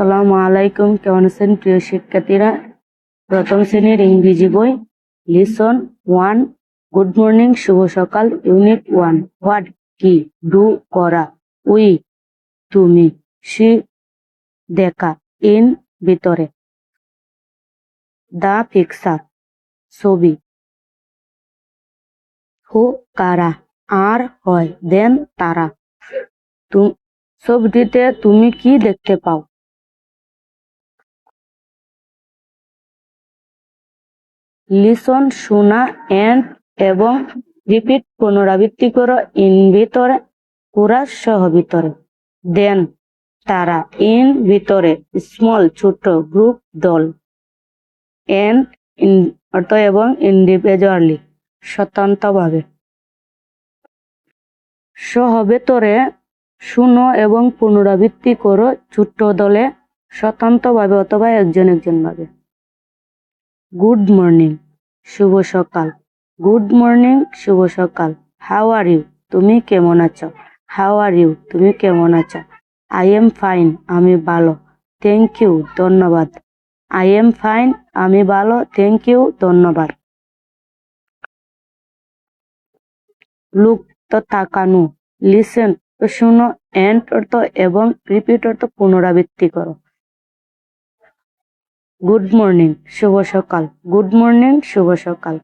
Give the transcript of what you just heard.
আসসালামু আলাইকুম, কেমন আছেন প্রিয় শিক্ষার্থীরা? প্রথম শ্রেণির ইংরেজি বই লিসন ওয়ান গুড মর্নিং শুভ সকাল ইউনিট ওয়ান হোয়াট কি ডু করা উই তুমি সি দেখা ইন ভিতরে দা পিকচার ছবি হু কারা আর হয় দেন তারা। ছবিটিতে তুমি কি দেখতে পাও? লিসন শোনা এন্ড এবং রিপিট পুনরাবৃত্তি করো ইন ভিতরে, পুরা সহ ভিতরে। দেন তারা ইন ভিতরে, স্মল, ছোট গ্রুপ, দল। এন্ড অর্থ এবং ইন্ডিভিজুয়ালি স্বতন্ত্রভাবে। সহ ভেতরে শুনো এবং পুনরাবৃত্তি করো ছোট্ট দলে স্বতন্ত্রভাবে অথবা একজন একজন ভাবে গুড মর্নিং, শুভ সকাল। গুড মর্নিং, শুভ সকাল। How are you? তুমি কেমন আছো? How are you? তুমি কেমন আছো? আই এম ফাইন, আমি ভালো। থ্যাংক ইউ, ধন্যবাদ। আই এম ফাইন, আমি ভালো। থ্যাংক ইউ, ধন্যবাদ। লুক তো তাকানো। লিসেন তো শুনো এন্ড অর্থ এবং রিপিট অর্থ পুনরাবৃত্তি করো। গুড মর্নিং শুভ সকাল। গুড মর্নিং শুভ সকাল।